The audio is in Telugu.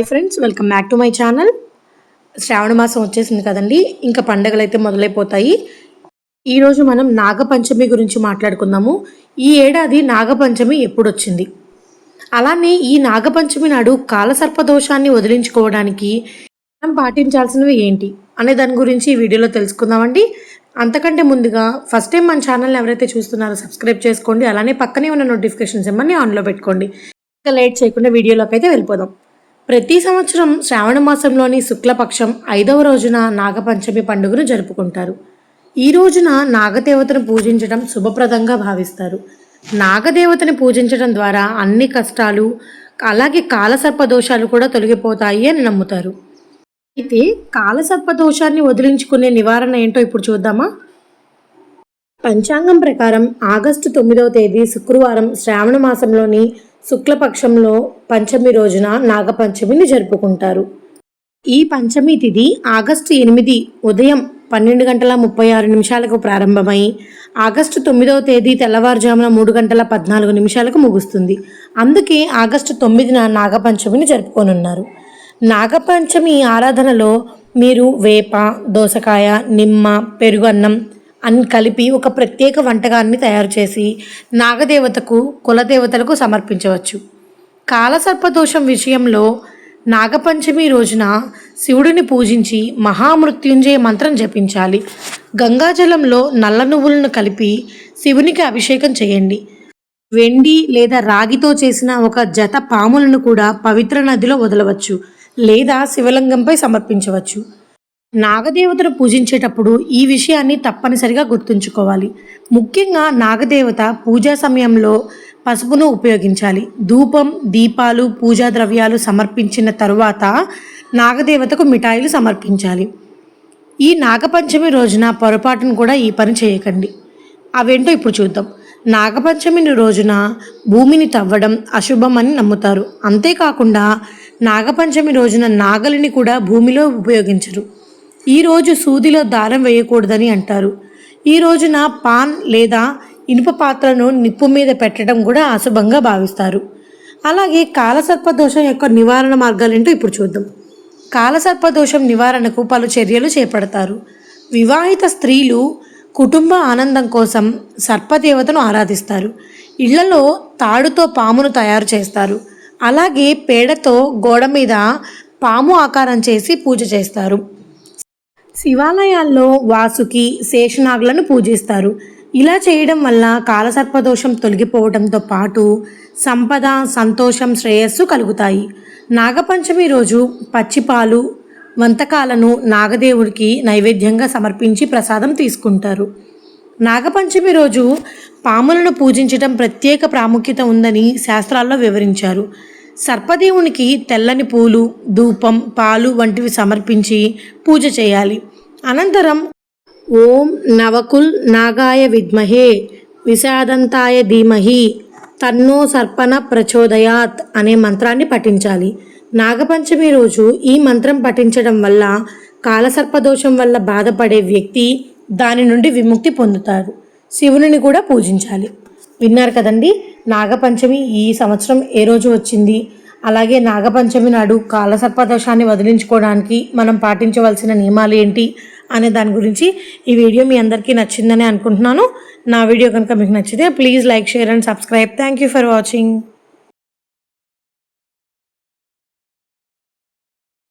Hi friends welcome back to my channel. శ్రావణ మాసం వచ్చేసింది కదండి ఇంకా పండగలు అయితే మొదలైపోతాయి ఈరోజు మనం నాగపంచమి గురించి మాట్లాడుకుందాము. ఈ ఏడాది నాగపంచమి ఎప్పుడు వచ్చింది అలానే ఈ నాగపంచమి నాడు కాలసర్ప దోషాన్ని వదిలించుకోవడానికి మనం పాటించాల్సినవి ఏంటి అనే దాని గురించి ఈ వీడియోలో తెలుసుకుందామండి. అంతకంటే ముందుగా ఫస్ట్ టైం మన ఛానల్ని ఎవరైతే చూస్తున్నారో సబ్స్క్రైబ్ చేసుకోండి అలానే పక్కనే ఉన్న నోటిఫికేషన్స్ ఏమని ఆన్లో పెట్టుకోండి. ఇంకా లేట్ చేయకుండా వీడియోలోకి అయితే వెళ్ళిపోదాం. ప్రతి సంవత్సరం శ్రావణ మాసంలోని శుక్లపక్షం ఐదవ రోజున నాగపంచమి పండుగను జరుపుకుంటారు. ఈ రోజున నాగదేవతను పూజించడం శుభప్రదంగా భావిస్తారు. నాగదేవతని పూజించడం ద్వారా అన్ని కష్టాలు అలాగే కాలసర్ప దోషాలు కూడా తొలగిపోతాయి అని నమ్ముతారు. అయితే కాలసర్ప దోషాన్ని వదిలించుకునే నివారణ ఏంటో ఇప్పుడు చూద్దామా? పంచాంగం ప్రకారం ఆగస్టు తొమ్మిదవ తేదీ శుక్రవారం శ్రావణ మాసంలోని శుక్లపక్షంలో పంచమి రోజున నాగపంచమిని జరుపుకుంటారు. ఈ పంచమి తిథి ఆగస్టు ఎనిమిది ఉదయం పన్నెండు గంటల ముప్పై ఆరు నిమిషాలకు ప్రారంభమై ఆగస్టు తొమ్మిదవ తేదీ తెల్లవారుజామున మూడు గంటల పద్నాలుగు నిమిషాలకు ముగుస్తుంది. అందుకే ఆగస్టు తొమ్మిదిన నాగపంచమిని జరుపుకోనున్నారు. నాగపంచమి ఆరాధనలో మీరు వేప దోసకాయ నిమ్మ పెరుగు అన్నం అన్ని కలిపి ఒక ప్రత్యేక వంటకాన్ని తయారు చేసి నాగదేవతకు కులదేవతలకు సమర్పించవచ్చు. కాలసర్పదోషం విషయంలో నాగపంచమి రోజున శివుడిని పూజించి మహామృత్యుంజయ మంత్రం జపించాలి. గంగాజలంలో నల్ల నువ్వులను కలిపి శివునికి అభిషేకం చేయండి. వెండి లేదా రాగితో చేసిన ఒక జత పాములను కూడా పవిత్ర నదిలో వదలవచ్చు లేదా శివలింగంపై సమర్పించవచ్చు. నాగదేవతను పూజించేటప్పుడు ఈ విషయాన్ని తప్పనిసరిగా గుర్తుంచుకోవాలి. ముఖ్యంగా నాగదేవత పూజా సమయంలో పసుపును ఉపయోగించాలి. ధూపం దీపాలు పూజా ద్రవ్యాలు సమర్పించిన తరువాత నాగదేవతకు మిఠాయిలు సమర్పించాలి. ఈ నాగపంచమి రోజున పొరపాటును కూడా ఈ పని చేయకండి. అవేంటో ఇప్పుడు చూద్దాం. నాగపంచమి రోజున భూమిని తవ్వడం అశుభం అని నమ్ముతారు. అంతేకాకుండా నాగపంచమి రోజున నాగలిని కూడా భూమిలో ఉపయోగించరు. ఈరోజు సూదిలో దారం వేయకూడదని అంటారు. ఈ రోజున పాన్ లేదా ఇనుప పాత్రను నిప్పు మీద పెట్టడం కూడా అశుభంగా భావిస్తారు. అలాగే కాలసర్పదోషం యొక్క నివారణ మార్గాలేంటో ఇప్పుడు చూద్దాం. కాలసర్పదోషం నివారణకు పలు చర్యలు చేపడతారు. వివాహిత స్త్రీలు కుటుంబ ఆనందం కోసం సర్పదేవతను ఆరాధిస్తారు. ఇళ్ళలో తాడుతో పామును తయారు చేస్తారు. అలాగే పేడతో గోడ మీద పాము ఆకారం చేసి పూజ చేస్తారు. శివాలయాల్లో వాసుకి శేషనాగులను పూజిస్తారు. ఇలా చేయడం వల్ల కాలసర్పదోషం తొలగిపోవడంతో పాటు సంపద సంతోషం శ్రేయస్సు కలుగుతాయి. నాగపంచమి రోజు పచ్చిపాలు వంతకాలను నాగదేవుడికి నైవేద్యంగా సమర్పించి ప్రసాదం తీసుకుంటారు. నాగపంచమి రోజు పాములను పూజించడం ప్రత్యేక ప్రాముఖ్యత ఉందని శాస్త్రాల్లో వివరించారు. సర్పదేవునికి తెల్లని పూలు ధూపం పాలు వంటివి సమర్పించి పూజ చేయాలి. అనంతరం ఓం నవకుల్ నాగాయ విద్మహే విషాదంతాయ ధీమహి తన్నో సర్పణ ప్రచోదయాత్ అనే మంత్రాన్ని పఠించాలి. నాగపంచమి రోజు ఈ మంత్రం పఠించడం వల్ల కాలసర్పదోషం వల్ల బాధపడే వ్యక్తి దాని నుండి విముక్తి పొందుతారు. శివుని కూడా పూజించాలి. విన్నారు కదండి నాగపంచమి ఈ సంవత్సరం ఏ రోజు వచ్చింది? అలాగే నాగపంచమి నాడు కాలసర్పదోషాన్ని వదిలించుకోవడానికి మనం పాటించవలసిన నియమాలు ఏంటి అనే దాని గురించి ఈ వీడియో మీ అందరికీ నచ్చిందని అనుకుంటున్నాను. నా వీడియో కనుక మీకు నచ్చితే please like share and subscribe. Thank you for watching